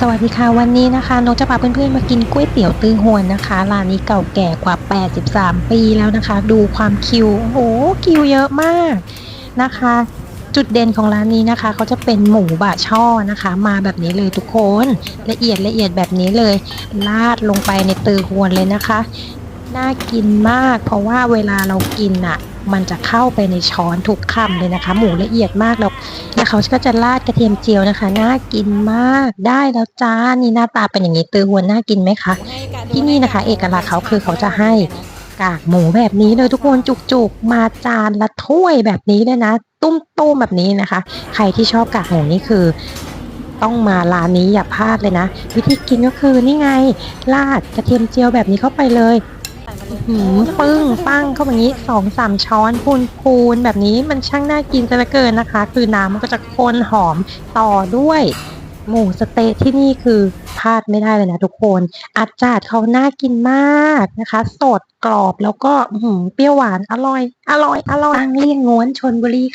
สวัสดีค่ะวันนี้นะคะนกจะพาเพื่อนๆมากินก๋วยเตี๋ยวตือหวนนะคะร้านนี้เก่าแก่กว่า 83 ปีแล้วนะคะ ดูความคิวโอ้โหคิวเยอะมากนะคะ จุดเด่นของร้านนี้นะคะเขาจะเป็นหมูบะช่อนะคะ มาแบบนี้เลยทุกคนละเอียดละเอียดแบบนี้เลยราดลงไปในตือหวนเลยนะคะ น่ากินมาก เพราะว่าเวลาเรากินอะ มันจะเข้าไปในช้อนทุกคำเลยนะคะ หมูละเอียดมากแล้วแล้วเขาก็จะราดกระเทียมเจียวนะคะ น่ากินมากได้แล้วจ้านี่หน้าตาเป็นอย่างนี้ตือหวนน่ากินไหมคะ ที่นี่นะคะ เอกลักษณ์เขาคือเขาจะให้กากหมูแบบนี้เลยทุกคนจุกๆ มาจานละถ้วยแบบนี้เลยนะ ตุ้มๆแบบนี้นะคะ ใครที่ชอบกากหมูนี่คือ ต้องมาร้านนี้อย่าพลาดเลยนะ วิธีกินก็คือนี่ไงราดกระเทียมเจียวแบบนี้เข้าไปเลย หืมปึ้งปั้งเข้าแบบนี้สองสามช้อนพูนพูนแบบนี้มันช่างน่ากินซะเหลือเกินนะคะ คือน้ำมันก็จะข้นหอมต่อด้วย หมูสะเต๊ะที่นี่คือพลาดไม่ได้เลยนะทุกคน อาจารย์เขาน่ากินมากนะคะ สดกรอบแล้วก็อื้อหือเปรี้ยวหวานอร่อย อร่อย อร่อยตั้งเลี่ยงง้วนชนบุรีค่ะ